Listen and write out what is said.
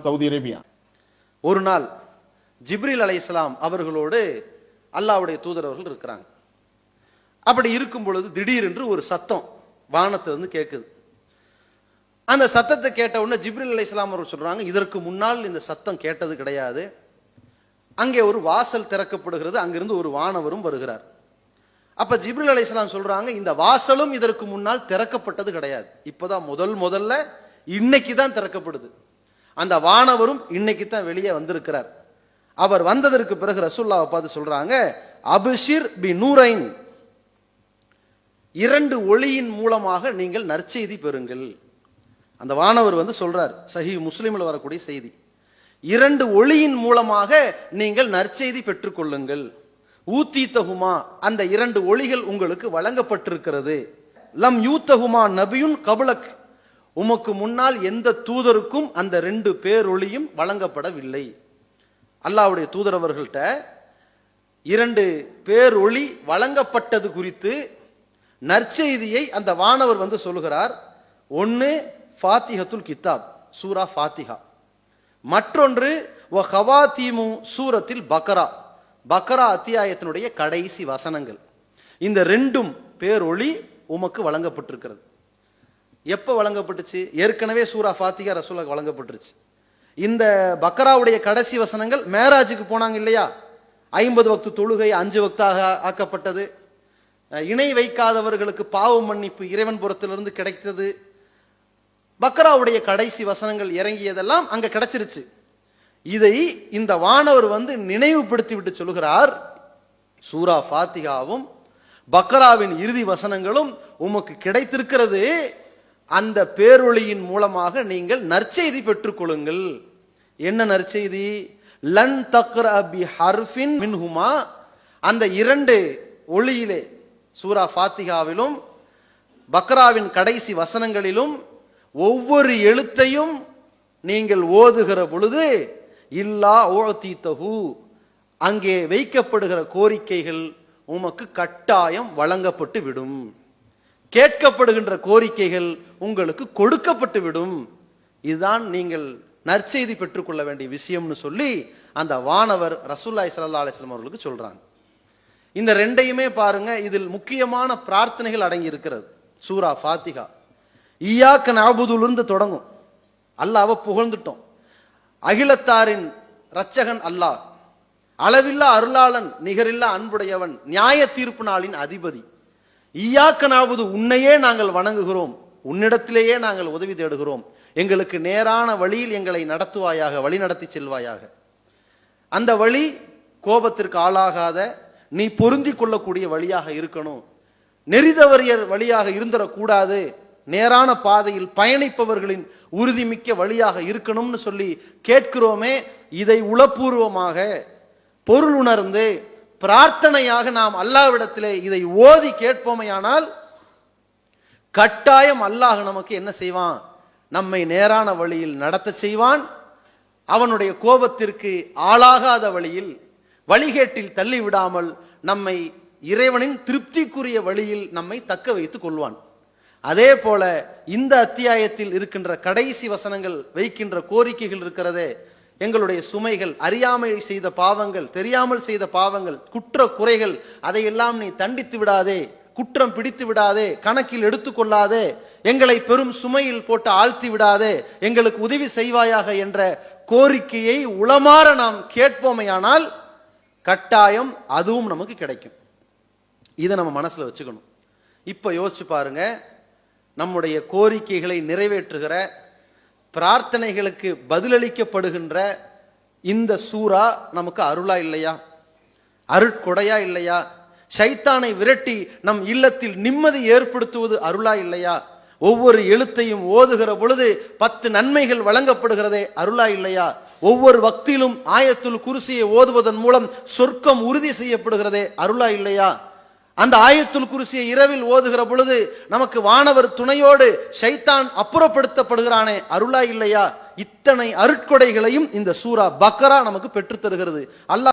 Saudi Arabia. ஒரு நாள் ஜிப்ரில் அலைஹிஸ்ஸலாம் அவர்களோடு அல்லாஹ்வுடைய தூதரவர்கள் இருக்கிறாங்க. அப்படி இருக்கும் பொழுது திடீரென்று ஒரு சத்தம் வானத்திலிருந்து கேட்குது அந்த சத்தத்தை கேட்ட உடனே ஜிப்ரில் அலைஹிஸ்ஸலாம் அவர்கள் சொல்றாங்க இதற்கு முன்னால் இந்த சத்தம் கேட்டது கிடையாது. அங்கே ஒரு வாசல் திறக்கப்படுகிறது அங்கிருந்து ஒரு வானவரும் வருகிறார். அப்ப ஜிப்ரில் அலைஹிஸ்ஸலாம் சொல்றாங்க இந்த வாசலும் இதற்கு முன்னால் திறக்கப்பட்டது கிடையாது. இப்பதான் முதல் முதல்ல இன்னைக்கு தான் திறக்கப்படுது. அந்த வானவரும் இன்னைக்கு தான் வெளியே வந்திருக்கிறார். அவர் வந்ததற்கு பிறகு ரசுல்லாவை பார்த்து சொல்றாங்க அபிஷிர் பி நூரைன். இரண்டு ஒளியின் மூலமாக நீங்கள் நற்செய்தி பெறுங்கள். அந்த வானவர் வந்து சொல்றார் சஹி முஸ்லீமில் வரக்கூடிய செய்தி. இரண்டு ஒளியின் மூலமாக நீங்கள் நற்செய்தி பெற்றுக்கொள்ளுங்கள். ஊத்தீத்தகுமா அந்த இரண்டு ஒளிகள் உங்களுக்கு வழங்கப்பட்டிருக்கிறது. லம் யூத்தகுமா நபியுன் கபுலக் உமக்கு முன்னால் எந்த தூதருக்கும் அந்த ரெண்டு பேரொளியும் வழங்கப்படவில்லை. அல்லாவுடைய தூதர் அவர்கள்ட்ட இரண்டு பேரொளி வழங்கப்பட்டது குறித்து நற்செய்தியை அந்த வானவர் வந்து சொல்லுகிறார். ஒன்னு ஃபாத்திஹத்துல் கித்தாப் சூரா ஃபாத்திஹா. மற்றொன்று வ ஹவாத்தீமு சூரத்தில் பக்கரா பக்கரா அத்தியாயத்தினுடைய கடைசி வசனங்கள். இந்த ரெண்டும் பேரொளி உமக்கு வழங்கப்பட்டிருக்கிறது. எப்போ வழங்கப்பட்டுச்சு? ஏற்கனவே சூரா ஃபாத்திகா ரசூலா வழங்கப்பட்டுருச்சு. இந்த பக்கராவுடைய கடைசி வசனங்கள் மேராஜுக்கு போனாங்க இல்லையா? ஐம்பது வக்து தொழுகை அஞ்சு வக்தாக ஆக்கப்பட்டது. இணை வைக்காதவர்களுக்கு பாவ மன்னிப்பு இறைவன் புறத்திலிருந்து கிடைத்தது. பக்கராவுடைய கடைசி வசனங்கள் இறங்கியதெல்லாம் அங்க கிடைச்சிருச்சு. இதை இந்த வானவர் வந்து நினைவுபடுத்தி விட்டு சொல்கிறார் சூரா ஃபாத்திகாவும் பக்கராவின் இறுதி வசனங்களும் உமக்கு கிடைத்திருக்கிறது. அந்த பேரொளியின் மூலமாக நீங்கள் நற்செய்தி பெற்றுக்கொள்ளுங்கள். என்ன நற்செய்தி? லன் தக்ர பி ஹர்ஃபின் மின்ஹுமா. அந்த இரண்டு ஒளியிலே சூரா ஃபாத்திகாவிலும் பக்ராவின் கடைசி வசனங்களிலும் ஒவ்வொரு எழுத்தையும் நீங்கள் ஓதுகிற பொழுது இல்லா ஓத்தீத்தகு அங்கே வைக்கப்படுகிற கோரிக்கைகள் உமக்கு கட்டாயம் வழங்கப்பட்டு விடும் கேட்கப்படுகின்ற கோரிக்கைகள் உங்களுக்கு கொடுக்கப்பட்டு விடும் இதுதான் நீங்கள் நற்செய்தி பெற்றுக்கொள்ள வேண்டிய விஷயம்னு சொல்லி அந்த வானவர் ரசூல்லாய் சல்லா அலிஸ்லாம் அவர்களுக்கு சொல்றாங்க. இந்த ரெண்டையுமே பாருங்க இதில் முக்கியமான பிரார்த்தனைகள் அடங்கி இருக்கிறது சூரா ஃபாத்திகா ஈயாக்க நாபுதுலிருந்து தொடங்கும். அல்லாவை புகழ்ந்துட்டோம். அகிலத்தாரின் இரட்சகன் அல்லாஹ். அளவில்லா அருளாளன் நிகரில்லா அன்புடையவன் நியாய தீர்ப்பு நாளின் அதிபதி. ஈயாக்கனாவது உன்னையே நாங்கள் வணங்குகிறோம். உன்னிடத்திலேயே நாங்கள் உதவி தேடுகிறோம். எங்களுக்கு நேரான வழியில் எங்களை நடத்துவாயாக வழி நடத்தி செல்வாயாக. அந்த வழி கோபத்திற்கு ஆளாகாத நீ பொருந்தி கொள்ளக்கூடிய வழியாக இருக்கணும். நெறிதவரியர் வழியாக இருந்துடக்கூடாது. நேரான பாதையில் பயணிப்பவர்களின் உறுதிமிக்க வழியாக இருக்கணும்னு சொல்லி கேட்கிறோமே இதை உளப்பூர்வமாக பொருள் உணர்ந்து பிரார்த்தனையாக நாம் அல்லாவிடத்திலே இதை ஓதி கேட்போமையானால் கட்டாயம் அல்லாஹ் நமக்கு என்ன செய்வான்? நம்மை நேரான வழியில் நடத்த செய்வான். அவனுடைய கோபத்திற்கு ஆளாகாத வழியில் வழிகேட்டில் தள்ளி விடாமல் நம்மை இறைவனின் திருப்திக்குரிய வழியில் நம்மை தக்க வைத்துக் கொள்வான். அதே போல இந்த அத்தியாயத்தில் இருக்கின்ற கடைசி வசனங்கள் வைக்கின்ற கோரிக்கைகள் இருக்கிறதே எங்களுடைய சுமைகள் அறியாமை செய்த பாவங்கள் தெரியாமல் செய்த பாவங்கள் குற்ற குறைகள் அதையெல்லாம் நீ தண்டித்து விடாதே குற்றம் பிடித்து விடாதே கணக்கில் எடுத்துக்கொள்ளாதே எங்களை பெரும் சுமையில் போட்டு ஆழ்த்தி விடாதே எங்களுக்கு உதவி செய்வாயாக என்ற கோரிக்கையை உளமாற நாம் கேட்போமையானால் கட்டாயம் அதுவும் நமக்கு கிடைக்கும். இதை நம்ம மனசுல வச்சுக்கணும். இப்ப யோசிச்சு பாருங்க நம்முடைய கோரிக்கைகளை நிறைவேற்றுகிற பிரார்த்தனைகளுக்கு பதிலளிக்கப்படுகின்ற இந்த சூறா நமக்கு அருளா இல்லையா? அருட்கொடையா இல்லையா? ஷைத்தானை விரட்டி நம் இல்லத்தில் நிம்மதி ஏற்படுத்துவது அருளா இல்லையா? ஒவ்வொரு எழுத்தையும் ஓதுகிற பொழுது பத்து நன்மைகள் வழங்கப்படுகிறதே அருளா இல்லையா? ஒவ்வொரு வக்திலும் ஆயத்துல் குருசியை ஓதுவதன் மூலம் சொர்க்கம் உறுதி செய்யப்படுகிறதே அருளா இல்லையா? அந்த ஆயத்துல் குருசியை இரவில் ஓதுகிற பொழுது நமக்கு வானவர் துணையோடு ஷைத்தான் அப்புறப்படுத்தப்படுகிறானே அருளா இல்லையா? இத்தனை அருட்கொடைகளையும் இந்த சூரா பக்கரா நமக்கு பெற்றுத்தருகிறது. அல்லாஹ்